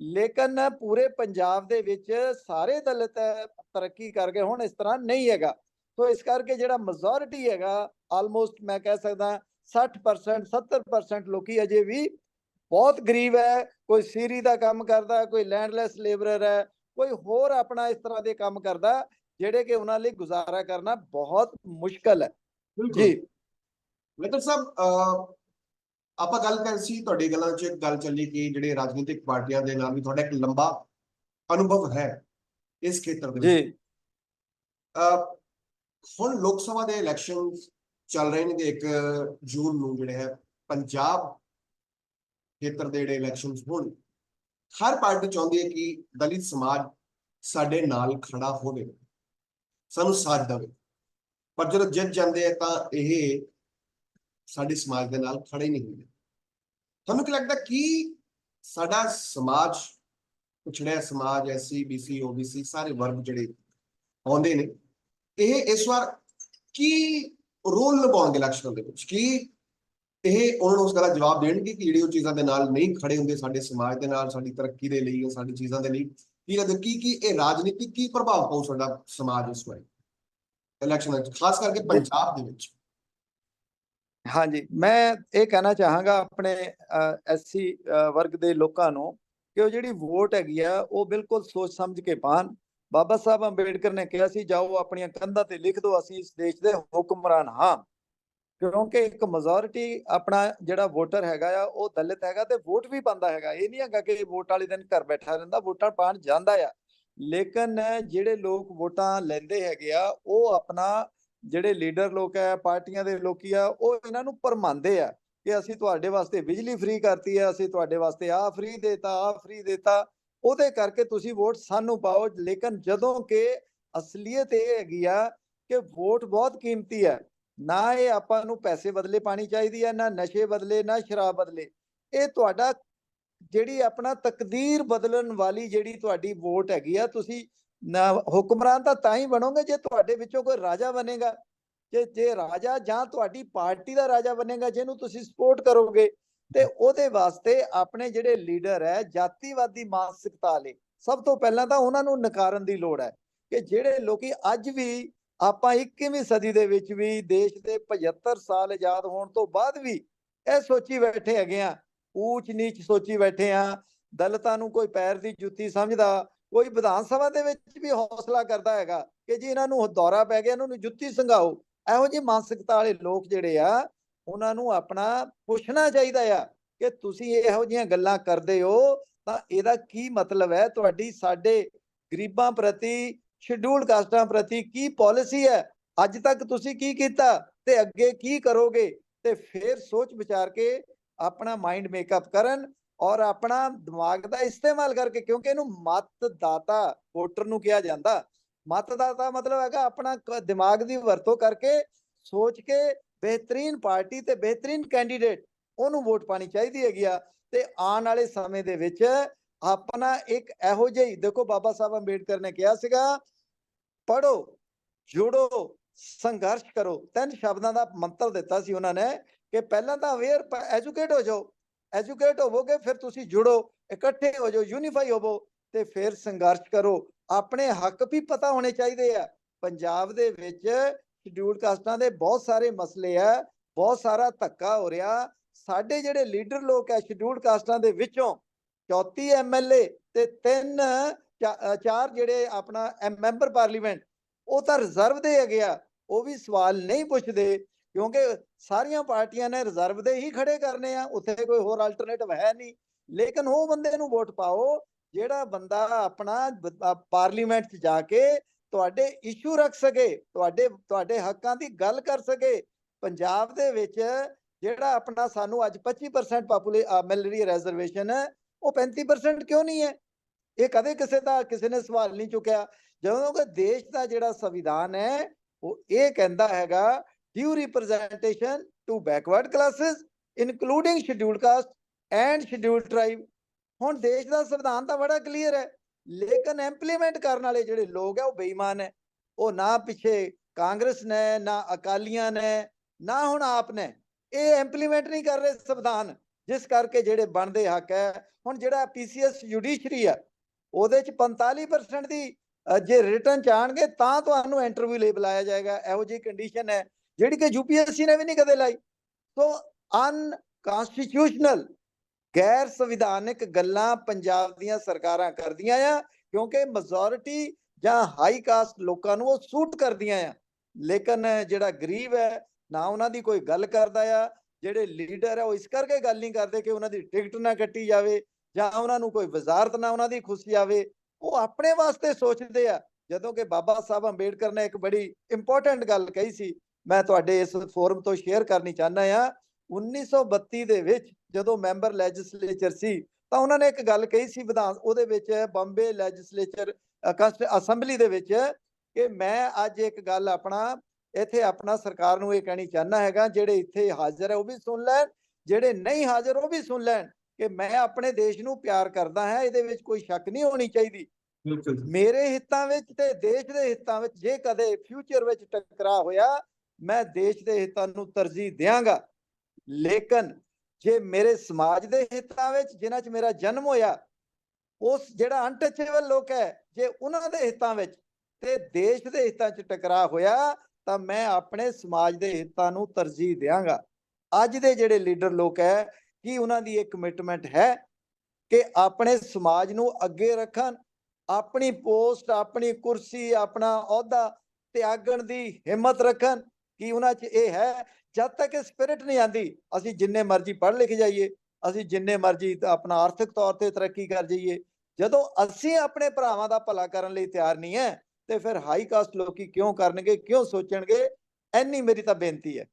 ਲੇਕਿਨ ਪੂਰੇ ਪੰਜਾਬ ਦੇ ਵਿੱਚ ਸਾਰੇ ਦਲਿਤ ਤਰੱਕੀ ਕਰ ਗਏ ਹੁਣ ਇਸ ਤਰ੍ਹਾਂ ਨਹੀਂ ਹੈਗਾ। ਸੋ ਇਸ ਕਰਕੇ ਜਿਹੜਾ ਮੈਜੋਰਿਟੀ ਹੈਗਾ ਆਲਮੋਸਟ ਮੈਂ ਕਹਿ ਸਕਦਾ 60% 70% ਲੋਕੀ ਅਜੇ ਵੀ ਬਹੁਤ ਗਰੀਬ ਹੈ ਕੋਈ ਸੀਰੀ ਦਾ ਕੰਮ ਕਰਦਾ ਕੋਈ ਲੈਂਡਲੈਸ ਲੇਬਰਰ ਹੈ ਕੋਈ ਹੋਰ ਆਪਣਾ ਇਸ ਤਰ੍ਹਾਂ ਦੇ ਕੰਮ ਕਰਦਾ ਜਿਹੜੇ ਕਿ ਉਹਨਾਂ ਲਈ ਗੁਜ਼ਾਰਾ ਕਰਨਾ ਬਹੁਤ ਮੁਸ਼ਕਲ ਹੈ। ਜੀ। ਮਿੱਤਰ ਸਾਹਿਬ ਆਪਾਂ ਗੱਲ ਕਰ ਸੀ ਤੁਹਾਡੀ ਗੱਲਾਂ 'ਚ ਇੱਕ ਗੱਲ ਚੱਲੀ ਕਿ ਜਿਹੜੇ ਰਾਜਨੀਤਿਕ ਪਾਰਟੀਆਂ ਦੇ ਨਾਲ ਵੀ ਤੁਹਾਡਾ ਇੱਕ ਲੰਬਾ ਅਨੁਭਵ ਹੈ ਇਸ ਖੇਤਰ ਦੇ ਵਿੱਚ। ਜੀ। ਹੁਣ ਲੋਕ ਸਭਾ ਦੇ ਇਲੈਕਸ਼ਨ ਚੱਲ ਰਹੇ ਨੇ ਇੱਕ ਜੂਨ ਨੂੰ ਜਿਹੜੇ ਹੈ ਪੰਜਾਬ ਖੇਤਰ ਦੇ ਜਿਹੜੇ ਇਲੈਕਸ਼ਨਸ ਹੋਣ, ਹਰ ਪਾਰਟੀ ਚਾਹੁੰਦੀ ਹੈ ਕਿ ਦਲਿਤ ਸਮਾਜ ਸਾਡੇ ਨਾਲ ਖੜਾ ਹੋਵੇ, ਸਾਨੂੰ ਸਾਥ ਦੇਵੇ। ਪਰ ਜਦੋਂ ਜਿੱਤ ਜਾਂਦੇ ਆ ਤਾਂ ਇਹ ਸਾਡੇ ਸਮਾਜ ਦੇ ਨਾਲ ਖੜੇ ਨਹੀਂ ਹੁੰਦੇ। ਤੁਹਾਨੂੰ ਕੀ ਲੱਗਦਾ ਕਿ ਸਾਡਾ ਸਮਾਜ ਪਿਛੜਿਆ ਸਮਾਜ ਐਸਸੀ ਬੀਸੀ ਓਬੀਸੀ ਸਾਰੇ ਵਰਗ ਜਿਹੜੇ ਆਉਂਦੇ ਨੇ, ਇਹ ਇਸ ਵਾਰ ਕੀ ਰੋਲ ਨਿਭਾਉਣਗੇ ਇਲੈਕਸ਼ਨ ਦੇ ਵਿੱਚ? ਕੀ ਇਹ ਉਹਨਾਂ ਨੂੰ ਉਸ ਗੱਲ ਦਾ ਜਵਾਬ ਦੇਣਗੇ ਕਿ ਜਿਹੜੀ ਉਹ ਚੀਜ਼ਾਂ ਦੇ ਨਾਲ ਨਹੀਂ ਖੜੇ ਹੁੰਦੇ ਸਾਡੇ ਸਮਾਜ ਦੇ ਨਾਲ, ਸਾਡੀ ਤਰੱਕੀ ਦੇ ਲਈ ਜਾਂ ਸਾਡੀ ਚੀਜ਼ਾਂ ਦੇ ਲਈ, ਕੀ ਲੱਗਦਾ ਕੀ ਕੀ ਇਹ ਰਾਜਨੀਤਿਕ ਕੀ ਪ੍ਰਭਾਵ ਪਾਉ ਸਾਡਾ ਸਮਾਜ ਇਸ ਵਾਰ? ਇਲੈਕਸ਼ਨ ਵਿੱਚ, ਖਾਸ ਕਰਕੇ ਪੰਜਾਬ ਦੇ ਵਿੱਚ। ਹਾਂਜੀ, ਮੈਂ ਇਹ ਕਹਿਣਾ ਚਾਹਾਂਗਾ ਆਪਣੇ ਐਸਸੀ ਵਰਗ ਦੇ ਲੋਕਾਂ ਨੂੰ ਕਿ ਉਹ ਜਿਹੜੀ ਵੋਟ ਹੈਗੀ ਆ, ਉਹ ਬਿਲਕੁਲ ਸੋਚ ਸਮਝ ਕੇ ਪਾਣ ਬਾਬਾ ਸਾਹਿਬ ਅੰਬੇਡਕਰ ਨੇ ਕਿਹਾ ਸੀ, ਜਾਓ ਆਪਣੀਆਂ ਕੰਧਾਂ ਤੇ ਲਿਖ ਦਿਓ, ਅਸੀਂ ਇਸ ਦੇਸ਼ ਦੇ ਹੁਕਮਰਾਨ ਹਾਂ। ਕਿਉਂਕਿ ਇੱਕ ਮੈਜੋਰਿਟੀ ਆਪਣਾ ਜਿਹੜਾ ਵੋਟਰ ਹੈਗਾ ਆ, ਉਹ ਦਲਿਤ ਹੈਗਾ ਤੇ ਵੋਟ ਵੀ ਪਾਉਂਦਾ ਹੈਗਾ। ਇਹ ਨਹੀਂ ਹੈਗਾ ਕਿ ਵੋਟ ਵਾਲੇ ਦਿਨ ਘਰ ਬੈਠਾ ਰਹਿੰਦਾ, ਵੋਟਾਂ ਪਾਣ ਜਾਂਦਾ ਆ। ਲੇਕਿਨ ਜਿਹੜੇ ਲੋਕ ਵੋਟਾਂ ਲੈਂਦੇ ਹੈਗੇ ਆ, ਉਹ ਆਪਣਾ ਜਿਹੜੇ ਲੀਡਰ ਲੋਕ ਹੈ ਪਾਰਟੀਆਂ ਦੇ ਲੋਕੀ ਆ, ਉਹ ਇਹਨਾਂ ਨੂੰ ਪਰਮਾਉਂਦੇ ਆ ਕਿ ਅਸੀਂ ਤੁਹਾਡੇ ਵਾਸਤੇ ਬਿਜਲੀ ਫ੍ਰੀ ਕਰਤੀ ਹੈ ਅਸੀਂ ਤੁਹਾਡੇ ਵਾਸਤੇ ਆਹ ਫ੍ਰੀ ਦੇਤਾ, ਆਹ ਫ੍ਰੀ ਦੇਤਾ। ਉਹਦੇ ਕਰਕੇ ਤੁਸੀਂ ਵੋਟ ਸਾਨੂੰ ਪਾਓ। ਲੇਕਿਨ ਜਦੋਂ ਕਿ ਅਸਲੀਅਤ ਇਹ ਹੈਗੀ ਆ ਕਿ ਵੋਟ ਬਹੁਤ ਕੀਮਤੀ ਹੈ ਨਾ ਇਹ ਆਪਾਂ ਨੂੰ ਪੈਸੇ ਬਦਲੇ ਪਾਣੀ ਚਾਹੀਦੀ ਹੈ, ਨਾ ਨਸ਼ੇ ਬਦਲੇ, ਨਾ ਸ਼ਰਾਬ ਬਦਲੇ। ਇਹ ਤੁਹਾਡਾ ਜਿਹੜੀ ਆਪਣਾ ਤਕਦੀਰ ਬਦਲਣ ਵਾਲੀ ਜਿਹੜੀ ਤੁਹਾਡੀ ਵੋਟ ਹੈਗੀ ਆ, ਤੁਸੀਂ ਨਾ ਹੁਕਮਰਾਨ ਤਾਂ ਤਾਂ ਹੀ ਬਣੋਗੇ ਜੇ ਤੁਹਾਡੇ ਵਿੱਚੋਂ ਕੋਈ ਰਾਜਾ ਬਣੇਗਾ। ਜੇ ਜੇ ਰਾਜਾ ਜਾਂ ਤੁਹਾਡੀ ਪਾਰਟੀ ਦਾ ਰਾਜਾ ਬਣੇਗਾ, ਜਿਹਨੂੰ ਤੁਸੀਂ ਸਪੋਰਟ ਕਰੋਗੇ, ਤੇ ਉਹਦੇ ਵਾਸਤੇ ਆਪਣੇ ਜਿਹੜੇ ਲੀਡਰ ਹੈ, ਜਾਤੀਵਾਦੀ ਮਾਨਸਿਕਤਾ ਵਾਲੇ, ਸਭ ਤੋਂ ਪਹਿਲਾਂ ਤਾਂ ਉਹਨਾਂ ਨੂੰ ਨਕਾਰਨ ਦੀ ਲੋੜ ਹੈ ਕਿ ਜਿਹੜੇ ਲੋਕੀ ਅੱਜ ਵੀ ਆਪਾਂ 21ਵੀਂ ਸਦੀ ਦੇ ਵਿੱਚ ਵੀ ਦੇਸ਼ ਦੇ 75 ਸਾਲ ਆਜ਼ਾਦ ਹੋਣ ਤੋਂ ਬਾਅਦ ਵੀ ਇਹ ਸੋਚੀ ਬੈਠੇ ਹੈਗੇ ਆ, ਊਚ ਨੀਚ ਸੋਚੀ ਬੈਠੇ ਆ, ਦਲਤਾਂ ਨੂੰ ਕੋਈ ਪੈਰ ਦੀ ਜੁੱਤੀ ਸਮਝਦਾ, ਕੋਈ ਵਿਧਾਨ ਸਭਾ ਦੇ ਵਿੱਚ ਵੀ ਹੌਸਲਾ ਕਰਦਾ ਹੈਗਾ ਕਿ ਜੀ ਇਹਨਾਂ ਨੂੰ ਦੌਰਾ ਪੈ ਗਿਆ, ਇਹਨਾਂ ਨੂੰ ਜੁੱਤੀ ਸੰਘਾਓ। ਇਹੋ ਜਿਹੀ ਮਾਨਸਿਕਤਾ ਵਾਲੇ ਲੋਕ ਜਿਹੜੇ ਆ, ਉਹਨਾਂ ਨੂੰ ਆਪਣਾ ਪੁੱਛਣਾ ਚਾਹੀਦਾ ਆ ਕਿ ਤੁਸੀਂ ਇਹੋ ਜਿਹੀਆਂ ਗੱਲਾਂ ਕਰਦੇ ਹੋ ਤਾਂ ਇਹਦਾ ਕੀ ਮਤਲਬ ਹੈ? ਤੁਹਾਡੀ ਸਾਡੇ ਗਰੀਬਾਂ ਪ੍ਰਤੀ ਸ਼ਡਿਊਲਡ ਕਾਸਟਾਂ ਪ੍ਰਤੀ ਕੀ ਪਾਲਿਸੀ ਹੈ? ਅੱਜ ਤੱਕ ਤੁਸੀਂ ਕੀ ਕੀਤਾ ਤੇ ਅੱਗੇ ਕੀ ਕਰੋਗੇ? ਤੇ ਫਿਰ ਸੋਚ ਵਿਚਾਰ ਕੇ ਆਪਣਾ ਮਾਈਂਡ ਮੇਕਅਪ ਕਰਨ ਔਰ ਆਪਣਾ ਦਿਮਾਗ ਦਾ ਇਸਤੇਮਾਲ ਕਰਕੇ, ਕਿਉਂਕਿ ਇਹਨੂੰ ਮਤਦਾਤਾ ਵੋਟਰ ਨੂੰ ਕਿਹਾ ਜਾਂਦਾ। ਮਤਦਾਤਾ ਮਤਲਬ ਹੈਗਾ ਆਪਣਾ ਦਿਮਾਗ ਦੀ ਵਰਤੋਂ ਕਰਕੇ ਸੋਚ ਕੇ ਬਿਹਤਰੀਨ ਪਾਰਟੀ ਤੇ ਬਿਹਤਰੀਨ ਕੈਂਡੀਡੇਟ ਉਹਨੂੰ ਵੋਟ ਪਾਣੀ ਚਾਹੀਦੀ ਹੈਗੀ ਆ। ਤੇ ਆਉਣ ਵਾਲੇ ਸਮੇਂ ਦੇ ਵਿੱਚ ਆਪਣਾ ਇੱਕ ਇਹੋ ਜਿਹੀ, ਦੇਖੋ ਬਾਬਾ ਸਾਹਿਬ ਅੰਬੇਡਕਰ ਨੇ ਕਿਹਾ ਸੀਗਾ ਪੜੋ ਜੁੜੋ, ਸੰਘਰਸ਼ ਕਰੋ। ਤਿੰਨ ਸ਼ਬਦਾਂ ਦਾ ਮੰਤਰ ਦਿੱਤਾ ਸੀ ਉਹਨਾਂ ਨੇ ਕਿ ਪਹਿਲਾਂ ਤਾਂ ਅਵੇਅਰ ਐਜੂਕੇਟ ਹੋ ਜਾਓ। ਐਜੂਕੇਟ ਹੋਵੋਗੇ, ਫਿਰ ਤੁਸੀਂ ਜੁੜੋ, ਇਕੱਠੇ ਹੋ ਜਾਓ ਯੂਨੀਫਾਈ ਹੋਵੋ ਤੇ ਫਿਰ ਸੰਘਰਸ਼ ਕਰੋ। ਆਪਣੇ ਹੱਕ ਵੀ ਪਤਾ ਹੋਣੇ ਚਾਹੀਦੇ ਆ। ਪੰਜਾਬ ਦੇ ਵਿੱਚ ਸ਼ਡਿਊਲ ਕਾਸਟਾਂ ਦੇ ਬਹੁਤ ਸਾਰੇ ਮਸਲੇ ਆ, ਬਹੁਤ ਸਾਰਾ ਧੱਕਾ ਹੋ ਰਿਹਾ। ਸਾਡੇ ਜਿਹੜੇ ਲੀਡਰ ਲੋਕ ਆ ਸ਼ਡਿਊਲ ਕਾਸਟਾਂ ਦੇ ਵਿੱਚੋਂ 34 ਐਮਐਲਏ ਤੇ ਤਿੰਨ ਚਾਰ ਜਿਹੜੇ ਆਪਣਾ ਮੈਂਬਰ ਪਾਰਲੀਮੈਂਟ, ਉਹ ਤਾਂ ਰਿਜ਼ਰਵ ਦੇ ਹੈਗੇ ਆ, ਉਹ ਵੀ ਸਵਾਲ ਨਹੀਂ ਪੁੱਛਦੇ, ਕਿਉਂਕਿ ਸਾਰੀਆਂ ਪਾਰਟੀਆਂ ਨੇ ਰਿਜ਼ਰਵ ਦੇ ਹੀ ਖੜੇ ਕਰਨੇ ਆ, ਉੱਥੇ ਕੋਈ ਹੋਰ ਅਲਟਰਨੇਟਿਵ ਹੈ ਨਹੀਂ। ਲੇਕਿਨ ਉਹ ਬੰਦੇ ਨੂੰ ਵੋਟ ਪਾਓ, ਜਿਹੜਾ ਬੰਦਾ ਆਪਣਾ ਪਾਰਲੀਮੈਂਟ 'ਚ ਜਾ ਕੇ ਤੁਹਾਡੇ ਇਸ਼ੂ ਰੱਖ ਸਕੇ, ਤੁਹਾਡੇ ਤੁਹਾਡੇ ਹੱਕਾਂ ਦੀ ਗੱਲ ਕਰ ਸਕੇ, ਪੰਜਾਬ ਦੇ ਵਿੱਚ ਜਿਹੜਾ ਆਪਣਾ ਸਾਨੂੰ ਅੱਜ 25% ਪਾਪੂਲੇ ਮਿਲ ਰਹੀ ਹੈ ਰਿਜ਼ਰਵੇਸ਼ਨ ਉਹ 35% ਕਿਉਂ ਨਹੀਂ ਹੈ? ਇਹ ਕਦੇ ਕਿਸੇ ਦਾ, ਕਿਸੇ ਨੇ ਸਵਾਲ ਨਹੀਂ ਚੁੱਕਿਆ। ਜਦੋਂ ਕਿ ਦੇਸ਼ ਦਾ ਜਿਹੜਾ ਸੰਵਿਧਾਨ ਹੈ, ਉਹ ਇਹ ਕਹਿੰਦਾ ਹੈਗਾ due representation to backward classes including scheduled caste and scheduled tribe. ਹੁਣ ਦੇਸ਼ ਦਾ ਸੰਵਿਧਾਨ ਤਾਂ ਬੜਾ ਕਲੀਅਰ ਹੈ, ਲੇਕਿਨ ਇੰਪਲੀਮੈਂਟ ਕਰਨ ਵਾਲੇ ਜਿਹੜੇ ਲੋਕ ਹੈ, ਉਹ ਬੇਈਮਾਨ ਹੈ। ਉਹ ਨਾ ਪਿੱਛੇ ਕਾਂਗਰਸ ਨੇ, ਨਾ ਅਕਾਲੀਆਂ ਨੇ, ਨਾ ਹੁਣ ਆਪ ਨੇ, ਇਹ ਇੰਪਲੀਮੈਂਟ ਨਹੀਂ ਕਰ ਰਹੇ ਸੰਵਿਧਾਨ। ਜਿਸ ਕਰਕੇ ਜਿਹੜੇ ਬਣਦੇ ਹੱਕ ਹੈ, ਹੁਣ ਜਿਹੜਾ ਪੀਸੀਐਸ ਜੁਡੀਸ਼ਰੀ ਹੈ ਉਹਦੇ ਚ 45% ਦੀ ਜੇ ਰਿਟਰਨ ਚਾਹਣਗੇ ਤਾਂ ਤੁਹਾਨੂੰ ਇੰਟਰਵਿਊ ਲਈ ਬੁਲਾਇਆ ਜਾਏਗਾ। ਇਹੋ ਜਿਹੀ ਕੰਡੀਸ਼ਨ ਹੈ, ਜਿਹੜੀ ਕਿ ਯੂਪੀਐਸਸੀ ਨੇ ਵੀ ਨਹੀਂ ਕਦੇ ਲਾਈ। ਸੋ ਅਨਕਨਸਟੀਟਿਊਸ਼ਨਲ ਗੈਰ ਸੰਵਿਧਾਨਿਕ ਗੱਲਾਂ ਪੰਜਾਬ ਦੀਆਂ ਸਰਕਾਰਾਂ ਕਰਦੀਆਂ ਆ, ਕਿਉਂਕਿ ਮੈਜੋਰਿਟੀ ਜਾਂ ਹਾਈ ਕਾਸਟ ਲੋਕਾਂ ਨੂੰ ਉਹ ਸੂਟ ਕਰਦੀਆਂ ਆ। ਲੇਕਿਨ ਜਿਹੜਾ ਗਰੀਬ ਹੈ, ਨਾ ਉਹਨਾਂ ਦੀ ਕੋਈ ਗੱਲ ਕਰਦਾ ਆ, ਜਿਹੜੇ ਲੀਡਰ ਹੈ, ਉਹ ਇਸ ਕਰਕੇ ਗੱਲ ਨਹੀਂ ਕਰਦੇ ਕਿ ਉਹਨਾਂ ਦੀ ਟਿਕਟ ਨਾ ਕੱਟੀ ਜਾਵੇ। ਜਾਂ ਉਹਨਾਂ ਨੂੰ ਕੋਈ ਵਜ਼ਾਰਤ ਨਾ ਉਹਨਾਂ ਦੀ ਖੁਸ਼ੀ ਆਵੇ, ਉਹ ਆਪਣੇ ਵਾਸਤੇ ਸੋਚਦੇ ਆ। ਜਦੋਂ ਕਿ ਬਾਬਾ ਸਾਹਿਬ ਅੰਬੇਡਕਰ ਨੇ ਇੱਕ ਬੜੀ ਇੰਪੋਰਟੈਂਟ ਗੱਲ ਕਹੀ ਸੀ, ਮੈਂ ਤੁਹਾਡੇ ਇਸ ਫੋਰਮ ਤੋਂ ਸ਼ੇਅਰ ਕਰਨੀ ਚਾਹੁੰਦਾ ਆ 1932 ਦੇ ਵਿੱਚ ਜਦੋਂ ਮੈਂਬਰ ਲੈਜਿਸਲੇਚਰ ਸੀ, ਤਾਂ ਉਹਨਾਂ ਨੇ ਇੱਕ ਗੱਲ ਕਹੀ ਸੀ ਵਿਧਾਨ, ਉਹਦੇ ਵਿੱਚ ਬੰਬੇ ਲੈਜਿਸਲੇਚਰ ਅਸੈਂਬਲੀ ਦੇ ਵਿੱਚ ਕਿ ਮੈਂ ਅੱਜ ਇੱਕ ਗੱਲ ਆਪਣਾ, ਇੱਥੇ ਆਪਣਾ ਸਰਕਾਰ ਨੂੰ ਇਹ ਕਹਿਣੀ ਚਾਹੁੰਦਾ ਹੈਗਾ, ਜਿਹੜੇ ਇੱਥੇ ਹਾਜ਼ਰ ਹੈ ਉਹ ਵੀ ਸੁਣ ਲੈਣ, ਜਿਹੜੇ ਨਹੀਂ ਹਾਜ਼ਰ ਉਹ ਵੀ ਸੁਣ ਲੈਣ। ਕਿ ਮੈਂ ਆਪਣੇ ਦੇਸ਼ ਨੂੰ ਪਿਆਰ ਕਰਦਾ ਹਾਂ ਇਹਦੇ ਵਿੱਚ ਕੋਈ ਸ਼ੱਕ ਨਹੀਂ ਹੋਣੀ ਚਾਹੀਦੀ। ਮੇਰੇ ਹਿੱਤਾਂ ਵਿੱਚ ਤੇ ਦੇਸ਼ ਦੇ ਹਿੱਤਾਂ ਵਿੱਚ ਜੇ ਕਦੇ ਫਿਊਚਰ ਵਿੱਚ ਟਕਰਾਅ ਹੋਇਆ ਮੈਂ ਦੇਸ਼ ਦੇ ਹਿੱਤਾਂ ਨੂੰ ਤਰਜੀਹ ਦਿਆਂਗਾ। ਲੇਕਿਨ ਜੇ ਮੇਰੇ ਸਮਾਜ ਦੇ ਹਿੱਤਾਂ ਵਿੱਚ ਜਿਨ੍ਹਾਂ 'ਚ ਮੇਰਾ ਜਨਮ ਹੋਇਆ ਉਸ ਜਿਹੜਾ ਅਨਟਚੇਬਲ ਲੋਕ ਹੈ ਜੇ ਉਹਨਾਂ ਦੇ ਹਿੱਤਾਂ ਵਿੱਚ ਤੇ ਦੇਸ਼ ਦੇ ਹਿੱਤਾਂ 'ਚ ਟਕਰਾਅ ਹੋਇਆ ਤਾਂ ਮੈਂ ਆਪਣੇ ਸਮਾਜ ਦੇ ਹਿੱਤਾਂ ਨੂੰ ਤਰਜੀਹ ਦਿਆਂਗਾ। ਅੱਜ ਦੇ ਜਿਹੜੇ ਲੀਡਰ ਲੋਕ ਹੈ ਕੀ ਉਹਨਾਂ ਦੀ ਇਹ ਕਮਿਟਮੈਂਟ ਹੈ ਕਿ ਆਪਣੇ ਸਮਾਜ ਨੂੰ ਅੱਗੇ ਰੱਖਣ, ਆਪਣੀ ਪੋਸਟ, ਆਪਣੀ ਕੁਰਸੀ, ਆਪਣਾ ਅਹੁਦਾ ਤਿਆਗਣ ਦੀ ਹਿੰਮਤ ਰੱਖਣ? ਕਿ ਉਹਨਾਂ 'ਚ ਇਹ ਹੈ? ਜਦ ਤੱਕ ਇਹ ਸਪਿਰਿਟ ਨਹੀਂ ਆਂਦੀ ਅਸੀਂ ਜਿੰਨੇ ਮਰਜ਼ੀ ਪੜ੍ਹ ਲਿਖ ਜਾਈਏ, ਅਸੀਂ ਜਿੰਨੇ ਮਰਜ਼ੀ ਆਪਣਾ ਆਰਥਿਕ ਤੌਰ ਤੇ ਤਰੱਕੀ ਕਰ ਜਾਈਏ, ਜਦੋਂ ਅਸੀਂ ਆਪਣੇ ਭਰਾਵਾਂ ਦਾ ਭਲਾ ਕਰਨ ਲਈ ਤਿਆਰ ਨਹੀਂ ਹੈ, ਤੇ ਫਿਰ ਹਾਈ ਕਾਸਟ ਲੋਕੀ ਕਿਉਂ ਕਰਨਗੇ, ਕਿਉਂ ਸੋਚਣਗੇ? ਐਨੀ ਮੇਰੀ ਤਾਂ ਬੇਨਤੀ ਹੈ।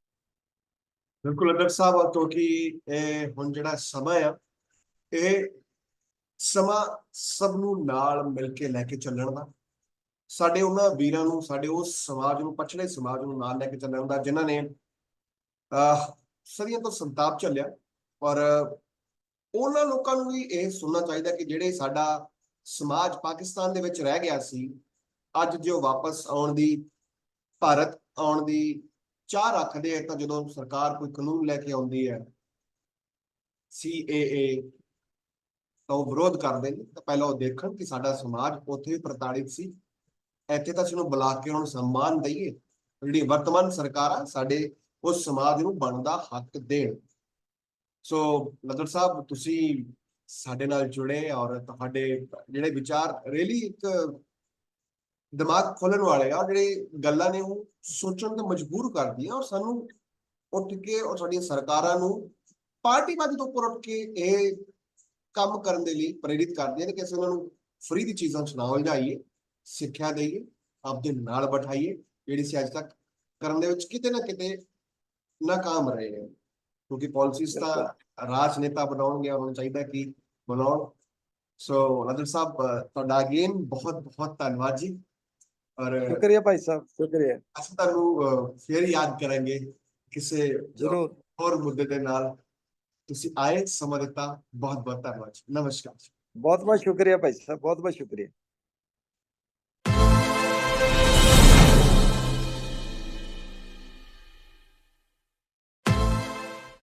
ਬਿਲਕੁਲ ਅਦਰ ਸਾਹਿਬ ਕਿਉਂਕਿ ਇਹ ਹੁਣ ਜਿਹੜਾ ਸਮਾਂ ਆ, ਇਹ ਸਮਾਂ ਸਭ ਨੂੰ ਨਾਲ ਮਿਲ ਕੇ ਲੈ ਕੇ ਚੱਲਣ ਦਾ। ਸਾਡੇ ਉਹਨਾਂ ਵੀਰਾਂ ਨੂੰ, ਸਾਡੇ ਉਸ ਸਮਾਜ ਨੂੰ, ਪਛੜੇ ਸਮਾਜ ਨੂੰ ਨਾਲ ਲੈ ਕੇ ਚੱਲਣ ਦਾ, ਜਿਨ੍ਹਾਂ ਨੇ, ਅਹ, ਸਦੀਆਂ ਤੋਂ ਸੰਤਾਪ ਝੱਲਿਆ। ਔਰ ਉਹਨਾਂ ਲੋਕਾਂ ਨੂੰ ਵੀ ਇਹ ਸੁਣਨਾ ਚਾਹੀਦਾ ਕਿ ਜਿਹੜੇ ਸਾਡਾ ਸਮਾਜ ਪਾਕਿਸਤਾਨ ਦੇ ਵਿੱਚ ਰਹਿ ਗਿਆ ਸੀ, ਅੱਜ ਜੋ ਵਾਪਸ ਆਉਣ ਦੀ, ਭਾਰਤ ਆਉਣ ਦੀ ਚਾਹ ਰੱਖਦੇ ਆ, ਤਾਂ ਜਦੋਂ ਸਰਕਾਰ ਕੋਈ ਕਾਨੂੰਨ ਲੈ ਕੇ ਆਉਂਦੀ ਹੈ CAA ਤਾਂ ਉਹ ਵਿਰੋਧ ਕਰਦੇ ਨੇ, ਤਾਂ ਪਹਿਲਾਂ ਉਹ ਦੇਖਣ ਕਿ ਸਾਡਾ ਸਮਾਜ ਉੱਥੇ ਵੀ ਪ੍ਰਤਾੜਿਤ ਸੀ। ਇੱਥੇ ਤਾਂ ਸਾਨੂੰ ਬੁਲਾ ਕੇ ਉਹਨਾਂ ਨੂੰ ਸਨਮਾਨ ਦਈਏ। ਜਿਹੜੀ ਵਰਤਮਾਨ ਸਰਕਾਰਾਂ ਸਾਡੇ ਉਸ ਸਮਾਜ ਨੂੰ ਬਣਦਾ ਹੱਕ ਦੇਣ। ਸੋ ਨਦਰ ਸਾਹਿਬ, ਤੁਸੀਂ ਸਾਡੇ ਨਾਲ ਜੁੜੇ ਔਰ ਤੁਹਾਡੇ ਜਿਹੜੇ ਵਿਚਾਰ ਰੇਲੀ ਇੱਕ ਦਿਮਾਗ ਖੋਲਣ ਵਾਲੇ ਆ ਜਿਹੜੇ ਗੱਲਾਂ ਨੇ ਉਹ ਸੋਚਣ ਤੇ ਮਜਬੂਰ ਕਰਦੀਆਂ ਔਰ ਸਾਨੂੰ ਉੱਠ ਕੇ ਔਰ ਸਾਡੀਆਂ ਸਰਕਾਰਾਂ ਨੂੰ ਪਾਰਟੀਵਾਦੀ ਤੋਂ ਉੱਪਰ ਉੱਠ ਕੇ ਇਹ ਕੰਮ ਕਰਨ ਦੇ ਲਈ ਪ੍ਰੇਰਿਤ ਕਰਦੀਆਂ ਨੇ ਕਿ ਅਸੀਂ ਉਹਨਾਂ ਨੂੰ ਫ੍ਰੀ ਦੀ ਚੀਜ਼ਾਂ ਚ ਨਾ ਉਲਝਾਈਏ ਸਿੱਖਿਆ ਦੇਈਏ ਆਪਦੇ ਨਾਲ ਬਿਠਾਈਏ ਜਿਹੜੀ ਸੀ ਅੱਜ ਤੱਕ ਕਰਨ ਦੇ ਵਿੱਚ ਕਿਤੇ ਨਾ ਕਿਤੇ ਨਾਕਾਮ ਰਹੇ ਨੇ ਕਿਉਂਕਿ ਪਾਲਿਸੀਜ਼ ਤਾਂ ਰਾਜਨੇਤਾ ਬਣਾਉਣਗੇ ਔਰ ਉਹਨਾਂ ਚਾਹੀਦਾ ਕਿ ਬਣਾਉਣ। ਸੋ ਨਦਰ ਸਾਹਿਬ ਤੁਹਾਡਾ ਅਗੇਨ ਬਹੁਤ ਬਹੁਤ ਧੰਨਵਾਦ ਜੀ। ਔਰ ਸ਼ੁਕਰੀਆ ਭਾਈ ਸਾਹਿਬ ਸ਼ੁਕਰੀਆ ਅਸੀਂ ਤੁਹਾਨੂੰ ਅ, ਫਿਰ ਯਾਦ ਕਰਾਂਗੇ ਕਿਸੇ ਜ਼ਰੂਰ ਹੋਰ ਮੁੱਦੇ ਦੇ ਨਾਲ ਤੁਸੀਂ ਆਏ ਸਮਾਂ ਦਿੱਤਾ ਬਹੁਤ ਬਹੁਤ ਧੰਨਵਾਦ ਜੀ। ਨਮਸਕਾਰ ਬਹੁਤ ਬਹੁਤ ਸ਼ੁਕਰੀਆ ਭਾਈ ਸਾਹਿਬ ਬਹੁਤ ਬਹੁਤ ਸ਼ੁਕਰੀਆ